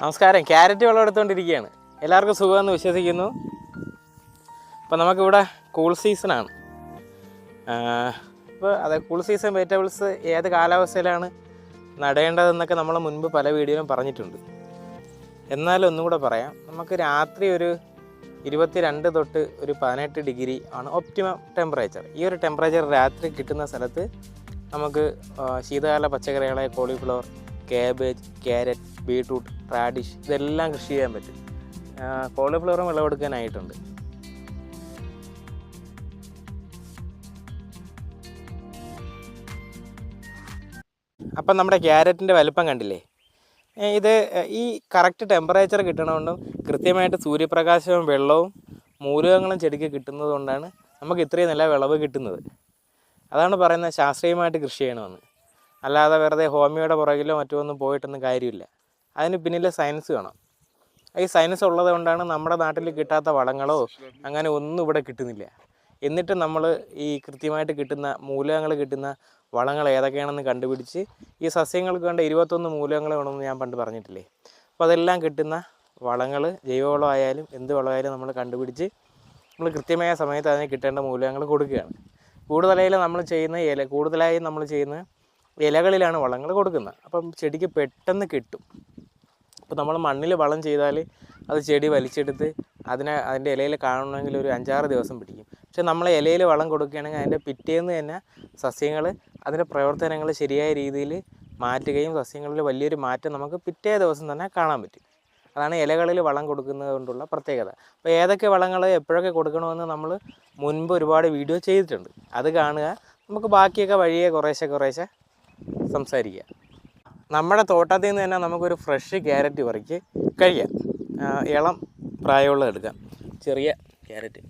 നമസ്കാരം. ക്യാരറ്റ് വിളവെടുത്തുകൊണ്ടിരിക്കുകയാണ് എല്ലാവർക്കും സുഖമെന്ന് വിശ്വസിക്കുന്നു. അപ്പോൾ നമുക്കിവിടെ കൂൾ സീസണാണ് ഇപ്പോൾ അതെ കൂൾ സീസൺ വെജിറ്റബിൾസ് ഏത് കാലാവസ്ഥയിലാണ് നടേണ്ടതെന്നൊക്കെ നമ്മൾ മുൻപ് പല വീഡിയോയിലും പറഞ്ഞിട്ടുണ്ട്. എന്നാലും ഒന്നും കൂടെ പറയാം. നമുക്ക് രാത്രി ഒരു ഇരുപത്തിരണ്ട് തൊട്ട് ഒരു പതിനെട്ട് ഡിഗ്രി ആണ് ഒപ്റ്റിമം ടെമ്പറേച്ചർ. ഈ ഒരു ടെമ്പറേച്ചർ രാത്രി കിട്ടുന്ന സ്ഥലത്ത് നമുക്ക് ശീതകാല പച്ചക്കറികളായ cauliflower cabbage carrot beetroot radish ഇതെല്ലാം കൃഷി ചെയ്യാൻ പറ്റും. കോളിഫ്ലവറും വിളവെടുക്കാനായിട്ടുണ്ട്. അപ്പം നമ്മുടെ ക്യാരറ്റിന്റെ വലുപ്പം കണ്ടില്ലേ? ഇത് ഈ കറക്റ്റ് ടെമ്പറേച്ചർ കിട്ടണമെന്നും കൃത്യമായിട്ട് സൂര്യപ്രകാശവും വെള്ളവും മൂലകങ്ങളും ചെടിക്ക് കിട്ടുന്നത് കൊണ്ടാണ് നമുക്ക് ഇത്രയും നല്ല വിളവ് കിട്ടുന്നത്. അതാണ് പറയുന്നത് ശാസ്ത്രീയമായിട്ട് കൃഷി ചെയ്യണമെന്ന്. അല്ലാതെ വെറുതെ ഹോമിയോയുടെ പുറകിലോ മറ്റോ ഒന്നും പോയിട്ടൊന്നും കാര്യമില്ല. അതിന് പിന്നിലെ സയൻസ് വേണം ഈ സയൻസ് ഉള്ളത് കൊണ്ടാണ് നമ്മുടെ നാട്ടിൽ കിട്ടാത്ത വളങ്ങളോ അങ്ങനെ ഒന്നും ഇവിടെ കിട്ടുന്നില്ല. എന്നിട്ട് നമ്മൾ ഈ കൃത്യമായിട്ട് കിട്ടുന്ന മൂലകങ്ങൾ കിട്ടുന്ന വളങ്ങൾ ഏതൊക്കെയാണെന്ന് കണ്ടുപിടിച്ച് ഈ സസ്യങ്ങൾക്ക് വേണ്ട ഇരുപത്തൊന്ന് മൂലകങ്ങൾ വേണമെന്ന് ഞാൻ പണ്ട് പറഞ്ഞിട്ടില്ലേ? അപ്പോൾ അതെല്ലാം കിട്ടുന്ന വളങ്ങൾ ജൈവവളമായാലും എന്ത് വളമായാലും നമ്മൾ കണ്ടുപിടിച്ച് നമ്മൾ കൃത്യമായ സമയത്ത് അതിന് കിട്ടേണ്ട മൂലകങ്ങൾ കൊടുക്കുകയാണ്. കൂടുതലായി നമ്മൾ ചെയ്യുന്ന ഇല കൂടുതലായി നമ്മൾ ചെയ്യുന്ന ഇലകളിലാണ് വളങ്ങൾ കൊടുക്കുന്നത്. അപ്പം ചെടിക്ക് പെട്ടെന്ന് കിട്ടും. അപ്പോൾ നമ്മൾ മണ്ണിൽ വളം ചെയ്താൽ അത് ചെടി വലിച്ചെടുത്ത് അതിനെ അതിന്റെ ഇലയിൽ കാണണമെങ്കിൽ ഒരു അഞ്ചാറ് ദിവസം പിടിക്കും. പക്ഷേ നമ്മൾ ഇലയിൽ വളം കൊടുക്കുകയാണെങ്കിൽ അതിന്റെ പിറ്റേന്ന് തന്നെ സസ്യങ്ങൾ അതിന്റെ പ്രവർത്തനങ്ങൾ ശരിയായ രീതിയിൽ മാറ്റുകയും സസ്യങ്ങളിൽ വലിയൊരു മാറ്റം നമുക്ക് പിറ്റേ ദിവസം തന്നെ കാണാൻ പറ്റും. അതാണ് ഇലകളിൽ വളം കൊടുക്കുന്നത് കൊണ്ടുള്ള പ്രത്യേകത. അപ്പോൾ ഏതൊക്കെ വളങ്ങൾ എപ്പോഴൊക്കെ കൊടുക്കണമെന്ന് നമ്മൾ മുൻപ് ഒരുപാട് വീഡിയോ ചെയ്തിട്ടുണ്ട്. അത് കാണുക. നമുക്ക് ബാക്കിയൊക്കെ വഴിയെ കുറേശ്ശെ കുറേശ്ശെ സംസാരിക്കുക നമ്മുടെ തോട്ടത്തിൽ നിന്ന് തന്നെ നമുക്കൊരു ഫ്രഷ് ക്യാരറ്റ് പറിക്ക് കഴിയാം ഇളം പ്രായമുള്ള എടുക്കാം. ചെറിയ ക്യാരറ്റ്.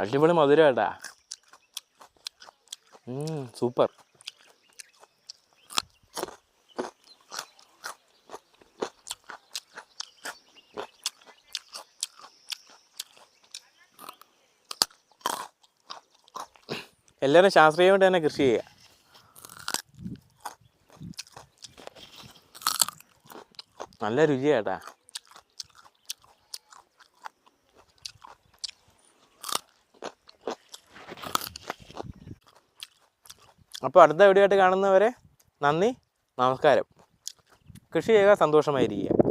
അടിപൊളി മധുരം കേട്ടാ സൂപ്പർ. എല്ലാവരും ശാസ്ത്രീയമായിട്ട് തന്നെ കൃഷി ചെയ്യുക നല്ല രുചിയാട്ടാ. അപ്പോൾ അടുത്ത വീഡിയോ ആയിട്ട് കാണുന്നവരെ നന്ദി നമസ്കാരം. കൃഷി ചെയ്യുക സന്തോഷമായിരിക്കുക.